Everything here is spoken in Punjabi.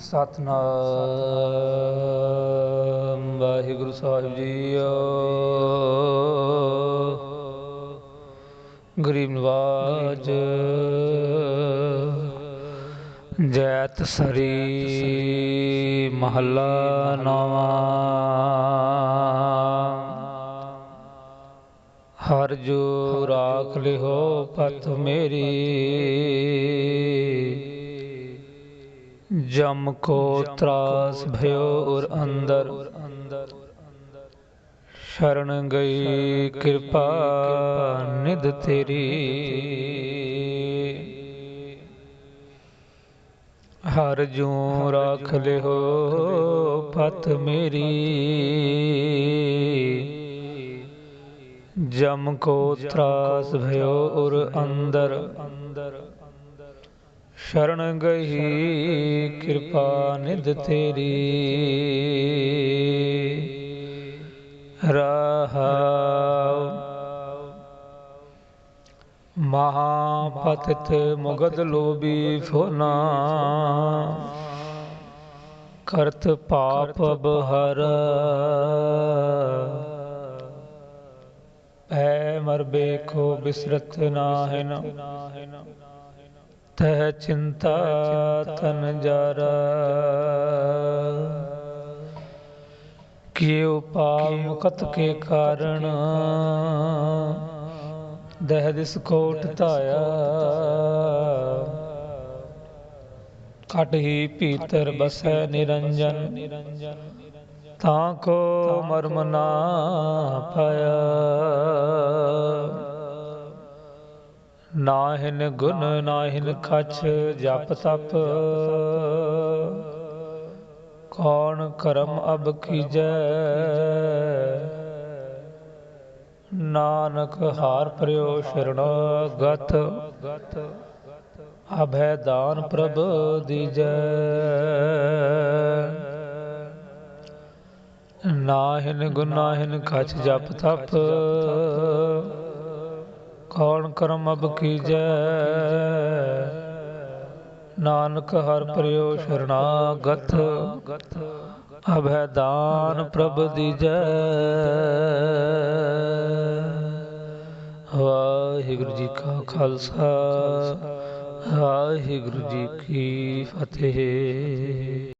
ਸਤਨਾਮ ਵਾਹਿਗੁਰੂ ਸਾਹਿਬ ਜੀ ਗਰੀਬ ਨਵਾਜ। ਜੈਤ ਸਰੀ ਮਹੱਲਾ ਨਵਾਂ। ਹਰ ਜੋ ਰਾਖ ਲਿਓ ਪਤ ਮੇਰੀ। ਜਮ ਕੋ ਤਰਾਸ ਭਇਓ ਔਰ ਅੰਦਰ। ਸ਼ਰਨ ਗਈ, ਕਿਰਪਾ ਨਿਧ ਤੇਰੀ। ਹਰ ਜੂ ਰਾਖ ਲਿਓ ਪਤ ਮੇਰੀ। ਜਮ ਕੋ ਤਰਾਸ ਭਇਓ ਔਰ ਅੰਦਰ ਅੰਦਰ। ਸ਼ਰਨ ਗਈ, ਕਿਰਪਾ ਨਿਧ ਤੇਰੀ। ਰਹਾਉ। ਮਹਾਪਤਿਤ ਮੁਗਦ ਲੋਬੀ ਫੋਨਾ। ਕਰਤ ਪਾਪ ਬਹਰ। ਐ ਮਰਬੇ ਕੋ ਬਿਸਰਤ ਨਾਹਿਨ। ਤਹ ਚਿੰਤਾ ਤਨ ਜਰ। ਕਿਉ ਪਾਪ ਮੁਕਤ ਕੇ ਕਾਰਣ। ਦਹ ਦਿਸ ਕੋਟ ਧਾਇਆ। ਕਟ ਹੀ ਭੀਤਰ ਬਸੈ ਨਿਰੰਜਨ। ਤਾਂ ਕੋ ਮਰਮ ਨਾ ਪਾਇਆ। ਨਾਹਿਨ ਗੁਣ ਨਾਹਿਨ ਕਛ ਜਪ ਤਪ। ਕੌਣ ਕਰਮ ਅਬ ਕੀਜੈ? ਨਾਨਕ ਹਾਰ ਪ੍ਰਿਓ ਸ਼ਰਣ ਗਤ। ਅਭੈ ਦਾਨ ਪ੍ਰਭ ਦੀਜੈ। ਨਾਹਿਨ ਗੁਣ ਨਾਹਿਨ ਕਛ ਜਪ ਤਪ। ਕੌਣ ਕਰਮ ਅਬ ਕੀਜੈ? ਨਾਨਕ ਹਰ ਪ੍ਰਿਓ ਸ਼ਰਨਾਗਤ, ਅਭੈ ਦਾਨ ਪ੍ਰਭ ਦੀਜੈ। ਵਾਹਿਗੁਰੂ ਜੀ ਕਾ ਖਾਲਸਾ, ਵਾਹਿਗੁਰੂ ਜੀ ਕੀ ਫਤਿਹ।